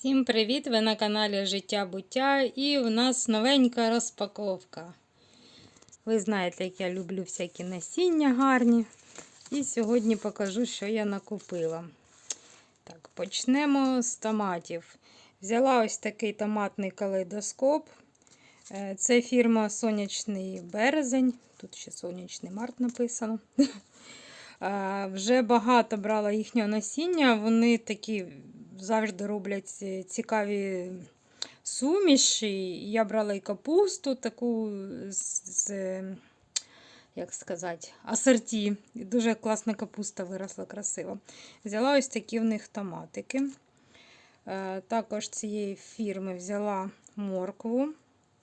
Всім привіт! Ви на каналі Життя Буття і в нас новенька розпаковка. Ви знаєте, як я люблю всякі насіння гарні. І сьогодні покажу, що я накупила. Так, почнемо з томатів. Взяла ось такий томатний калейдоскоп. Е, Це фірма Сонячний березень. Тут ще сонячний март написано. Вже багато брала їхнього насіння. Вони такі завжди роблять цікаві суміші. Я брала і капусту таку з, з як сказати, асорті. Дуже класна капуста виросла красиво. Взяла ось такі в них томатики. Е, Також цієї фірми взяла моркву.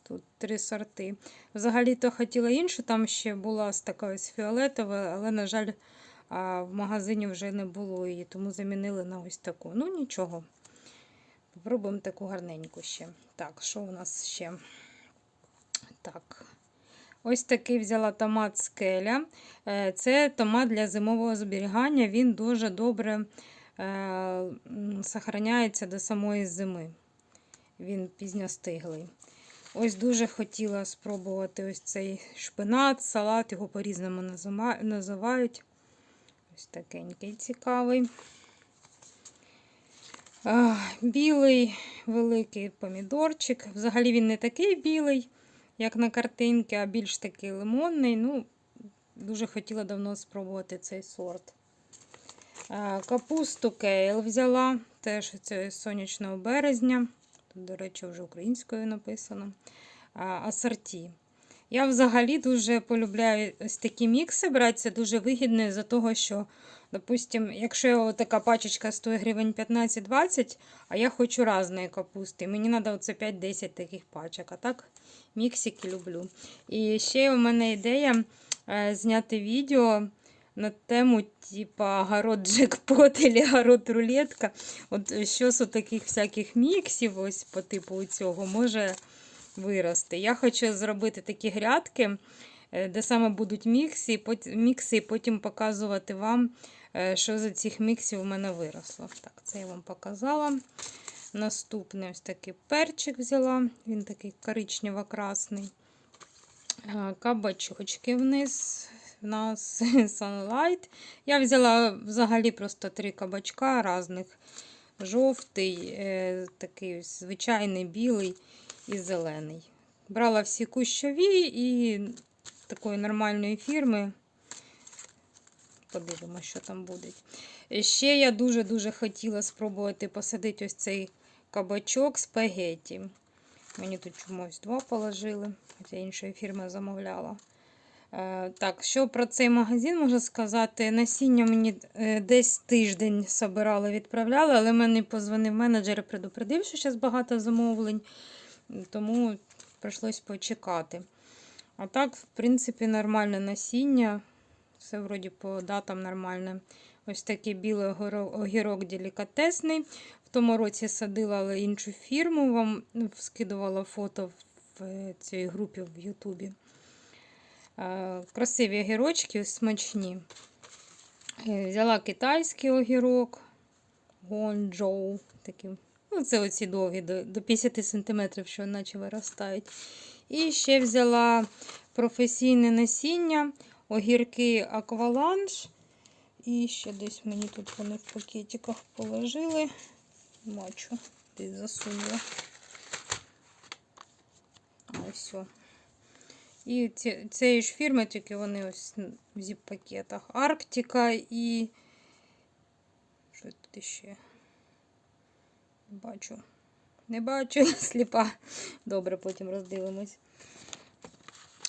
Тут три сорти. Взагалі-то хотіла іншу, там ще була з такою з фіолетовою, але, на жаль, а в магазині вже не було її, тому замінили на ось таку. Ну, нічого. Попробуємо таку гарненьку ще. Так, що у нас ще? Так. Ось такий взяла томат скеля. Е, Це томат для зимового зберігання. Він дуже добре е, сохраняється до самої зими. Він пізньостиглий. Ось дуже хотіла спробувати ось цей шпинат, салат, його по-різному називають. Ось такенький цікавий. Білий великий помідорчик. Взагалі він не такий білий, як на картинці, а більш такий лимонний. Ну, дуже хотіла давно спробувати цей сорт. Капусту кейл взяла, теж з сонячного березня. Тут, до речі, вже українською написано. Асорті. Я взагалі дуже полюбляю ось такі мікси брати. Це дуже вигідно за того, що, допустим, якщо така пачечка стоїть гривень 15-20, а я хочу різної капусти, мені треба оце 5-10 таких пачок. А так міксики люблю. І ще у мене ідея е, зняти відео на тему, типа город джекпот або город рулетка. От що з таких всяких міксів, ось по типу цього, може вирости. Я хочу зробити такі грядки, е, де саме будуть мікси, мікси, і потім показувати вам, е, що з цих міксів у мене виросло. Так, це я вам показала. Наступний ось такий перчик взяла, він такий коричнево-красний. Е, Кабачочки вниз. У нас Sunlight. Я взяла взагалі просто три кабачка різних. Жовтий, такий звичайний білий і зелений. Брала всі кущові і такої нормальної фірми. Подивимося, що там буде. Ще я дуже-дуже хотіла спробувати посадити ось цей кабачок спагетті. Мені тут чомусь два положили, хоча іншої фірми замовляла. Е, Так, що про цей магазин можу сказати? Насіння мені е, десь тиждень собирали, відправляли, але мені позвонив менеджер і предупредив, що зараз багато замовлень, тому прийшлось почекати. А так, в принципі, нормальне насіння. Все вроді по датам нормальне. Ось такий білий огірок делікатесний. В тому році садила іншу фірму, вам скидувала фото в цій групі в Ютубі. Е, Красиві огірочки, смачні. Е, Взяла китайський огірок, гонджоу. Такі. Ну, це оці довгі, до, до 50 см, що наче виростають. І ще взяла професійне насіння, огірки акваланж. І ще десь мені тут вони в пакетиках положили. Бачу, десь засунула. Ось. І ці, цієї ж фірми, тільки вони ось в зіп-пакетах. Арктика і. Що тут ще? Бачу. Не бачу, сліпа. Добре, потім роздивимось.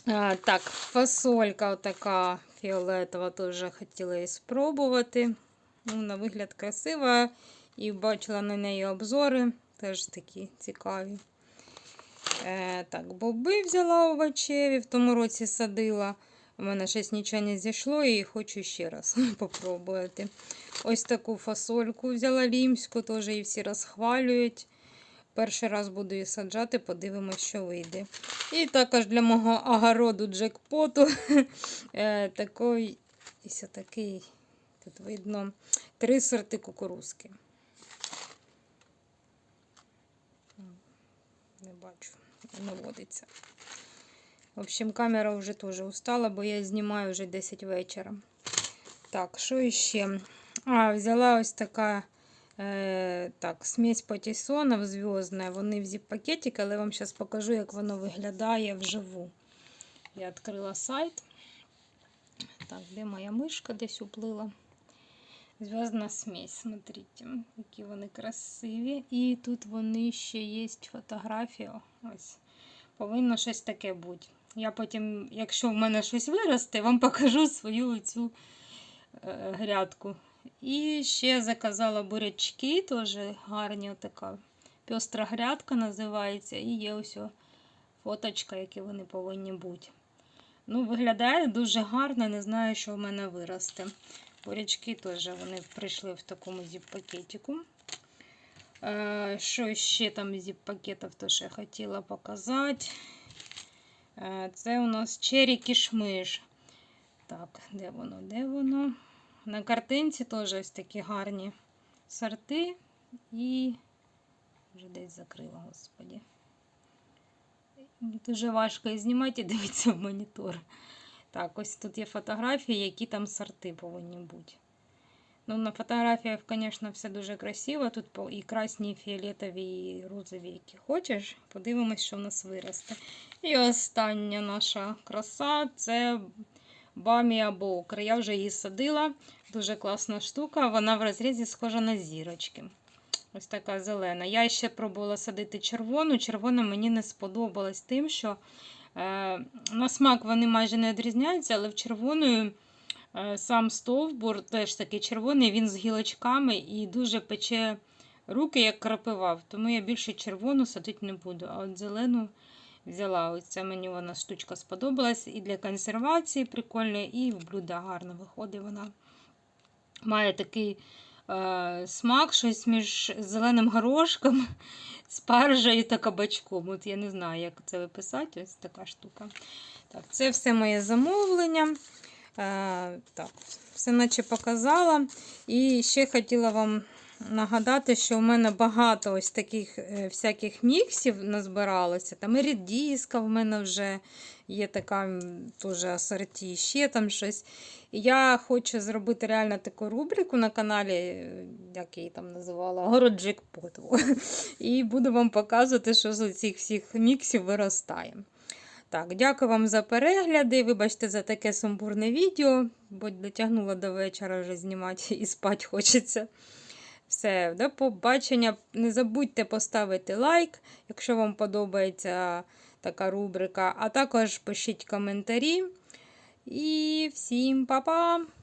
А, так, фасолька така фіолетова, теж хотіла її спробувати. Ну, на вигляд красива. І бачила на неї обзори, теж такі цікаві. Е, так, боби взяла овочеві, в тому році садила. У мене щось нічого не зійшло і хочу ще раз попробувати. Ось таку фасольку взяла лімську, теж її всі розхвалюють. Перший раз буду її саджати, подивимось, що вийде. І також для мого огороду джекпоту е, такий, ось такий, тут видно, три сорти кукурузки. Не бачу, не водиться. В общем, камера вже теж устала, бо я знімаю вже 10 вечора. Так, що іще? А, взяла ось така е, так, смесь патісонів зв'язна. Вони в зіп-пакетик, але я вам зараз покажу, як воно виглядає вживу. Я відкрила сайт. Так, де моя мишка десь уплила? Зв'язна смесь, смотрите, які вони красиві. І тут вони ще є фотографія. Ось. Повинно щось таке бути. Я потім, якщо в мене щось виросте, вам покажу свою цю е, грядку. І ще заказала бурячки, теж гарні така пестра грядка називається. І є ось фоточка, які вони повинні бути. Ну, виглядає дуже гарно, не знаю, що в мене виросте. Бурячки теж вони прийшли в такому зіп-пакетику. Е, Що ще там зіп-пакетів, що я хотіла показати. Е, Це у нас чері кішмиш. Так, де воно? Де воно? На картинці теж ось такі гарні сорти. І вже десь закрила, господі. Дуже важко і знімати і дивитися в монітор. Так, ось тут є фотографії, які там сорти повинні бути. Ну, на фотографіях, звісно, все дуже красиво. Тут і красні, і фіолетові, і розові, які хочеш. Подивимось, що в нас виросте. І остання наша краса це бамія бокер. Я вже її садила. Дуже класна штука. Вона в розрізі схожа на зірочки. Ось така зелена. Я ще пробувала садити червону. Червона мені не сподобалась тим, що е, на смак вони майже не відрізняються, але в червоної е, сам стовбур теж такий червоний, він з гілочками і дуже пече руки, як крапива. Тому я більше червону садити не буду. А от зелену взяла. Це мені вона штучка сподобалась. І для консервації прикольно, і в блюда гарно виходить вона. Має такий е, смак, щось між зеленим горошком, спаржею та кабачком. От я не знаю, як це виписати. Ось така штука. Так, це все моє замовлення. Е, так, все наче показала. І ще хотіла вам нагадати, що у мене багато ось таких е, всяких міксів назбиралося. Там і рідіска в мене вже є така теж асорті, ще там щось. Я хочу зробити реально таку рубрику на каналі, е, як її там називала, город джекпот. І буду вам показувати, що з цих всіх міксів виростає. Так, дякую вам за перегляди. Вибачте за таке сумбурне відео, бо дотягнула до вечора вже знімати і спати хочеться. Все, до побачення. Не забудьте поставити лайк, якщо вам подобається така рубрика. А також пишіть коментарі. І всім па-па!